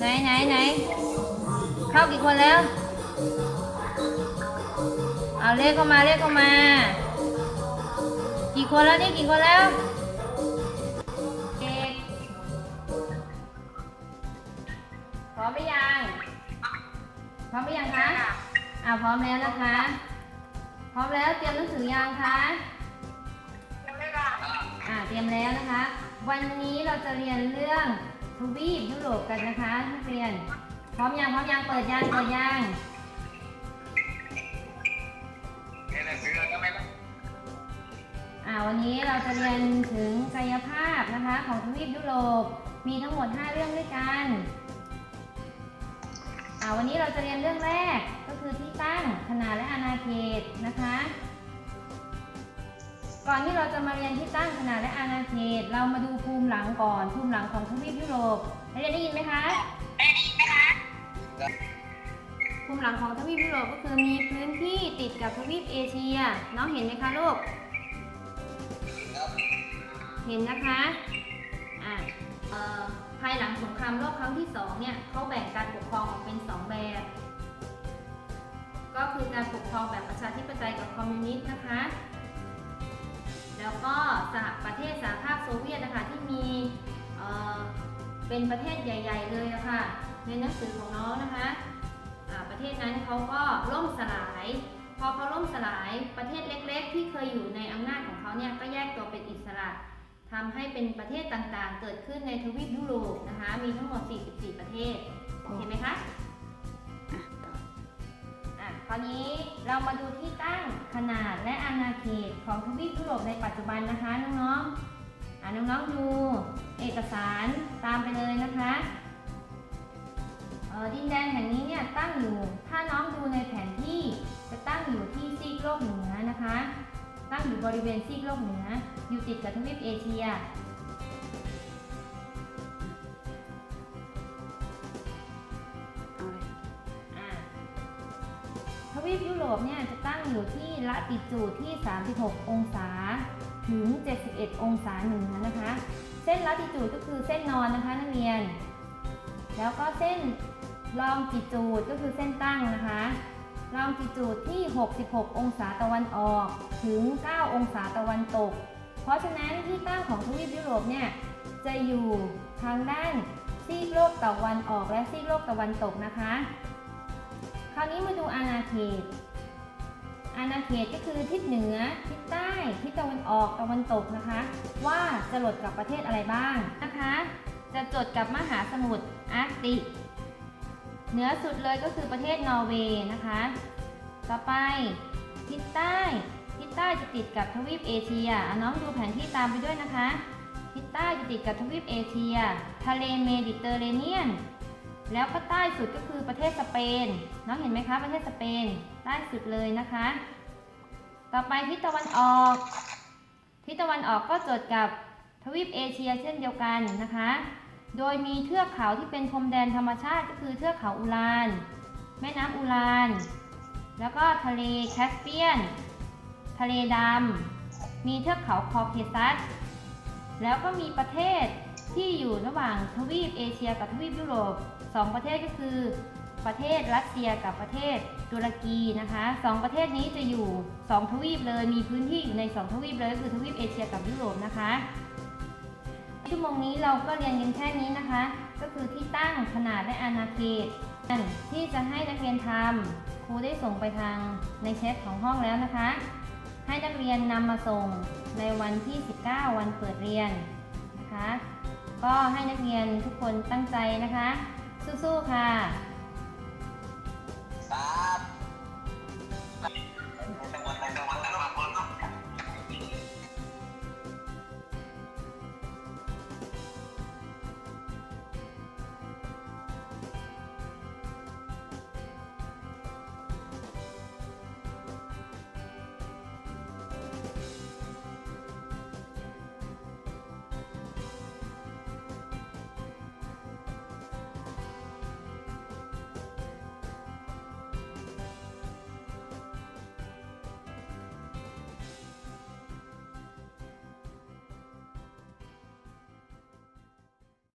ไหนไหนเข้ากี่คนแล้ว เอาเลขเข้ามาเลขเข้ามา กี่คนแล้วนี่กี่คนแล้วเอกพร้อมหรือยังพร้อมหรือยังคะอ่าพร้อมแล้วนะคะ พร้อมแล้วเตรียมหนังสือยังคะอ่าเตรียมแล้วนะคะ วันนี้เราจะเรียนเรื่อง ทวีปยุโรปกันนะคะนักเรียน พร้อมยังพร้อมยังเปิดยังเปิดยังเรียนหนังสือแล้วไหมล่ะอ่าวันนี้เราจะเรียนถึงกายภาพนะคะ ของทวีปยุโรปมีทั้งหมด 5 เรื่องด้วยกันอ่าวันนี้เราจะเรียนเรื่องแรกก็คือที่ตั้งขนาดและอาณาเขตนะคะ ก่อนที่เราจะมาเรียนที่ตั้งขนาดและอาณาเขตเรามาดูภูมิหลังก่อน ภูมิหลังของทวีปยุโรปนักเรียนได้ยินไหมคะภูมิหลังของทวีปยุโรปก็คือมีพื้นที่ติดกับทวีปเอเชีย น้องเห็นไหมคะลูก เห็นนะคะอะเอ่อภายหลังสงครามโลกครั้งที่สองเนี่ยเขาแบ่งการปกครองออกเป็นสองแบบ ก็คือการปกครองแบบประชาธิปไตยกับคอมมิวนิสต์นะคะ แล้วก็สหประเทศสหภาพโซเวียตนะคะที่มีเเป็นประเทศใหญ่ ๆ เลยอะค่ะในหนังสือของน้องนะคะประเทศนั้นเขาก็ล่มสลาย พอเขาล่มสลายประเทศเล็ก ๆ ที่เคยอยู่ในอำนาจของเขาเนี่ยก็แยกตัวเป็นอิสระทำให้เป็นประเทศต่างๆ เกิดขึ้นในทวีปยุโรปนะคะมีทั้งหมด 44 ประเทศเห็นไหมคะ อะคราวนี้เรามาดูที่ตั้งขนาดและอาณาเขตของทวีปยุโรปในปัจจุบันนะคะน้องๆอะน้องๆดูเอกสารตามไปเลยนะคะดินแดนแห่งนี้เนี่ยตั้งอยู่ ถ้าน้องดูในแผนที่จะตั้งอยู่ที่ซีกโลกเหนือนะคะ ตั้งอยู่บริเวณซีกโลกเหนืออยู่ติดกับทวีปเอเชีย ทวีปยุโรปเนี่ยจะตั้งอยู่ที่ละติจูดที่ 36 องศา ถึง 71 องศาเหนือนะคะ เส้นละติจูดก็คือเส้นนอนนะคะนักเรียน แล้วก็เส้นลองจิจูดก็คือเส้นตั้งนะคะลองจิจูดที่ 66 องศาตะวันออก ถึง 9 องศาตะวันตก เพราะฉะนั้นที่ตั้งของทวีปยุโรปเนี่ยจะอยู่ทางด้านซีกโลกตะวันออกและซีกโลกตะวันตกนะคะ ราวนี้มาดูอาณาเขต อาณาเขตก็คือทิศเหนือ ทิศใต้ ทิศตะวันออก ตะวันตกนะคะ ว่าจะหลดกับประเทศอะไรบ้างนะคะ จะจดกับมหาสมุทรอาร์กติก เหนือสุดเลยก็คือประเทศนอร์เวย์นะคะ ต่อไปทิศใต้ ทิศใต้จะติดกับทวีปเอเชียอน้องดูแผนที่ตามไปด้วยนะคะ ทิศใต้จะติดกับทวีปเอเชีย ทะเลเมดิเตอร์เรเนียน แล้วก็ใต้สุดก็คือประเทศสเปนน้องเห็นไหมคะประเทศสเปนใต้สุดเลยนะคะ ต่อไปทิศตะวันออกทิศตะวันออกก็จดกับทวีปเอเชียเช่นเดียวกันนะคะ โดยมีเทือกเขาที่เป็นพรมแดนธรรมชาติก็คือเทือกเขาอูราน แม่น้ำอูราน แล้วก็ทะเลแคสเปียน ทะเลดำมีเทือกเขาคอเคซัส แล้วก็มีประเทศ ที่อยู่ระหว่างทวีปเอเชียกับทวีปยุโรปสองประเทศก็คือ ประเทศรัสเซียกับประเทศตุรกีนะคะสองประเทศนี้จะอยู่สองทวีปเลยมีพื้นที่อยู่ในสองทวีปเลยก็คือทวีปเอเชียกับยุโรปนะคะชั่วโมงนี้เราก็เรียนกันแค่นี้นะคะ ก็คือที่ตั้งขนาดและอาณาเขตที่จะให้นักเรียนทำครูได้ส่งไปทางในแชทของห้องแล้วนะคะ ให้นักเรียนนำมาส่งในวันที่ 19 วันเปิดเรียนนะคะ ก็ให้นักเรียนทุกคนตั้งใจนะคะ สู้ๆค่ะ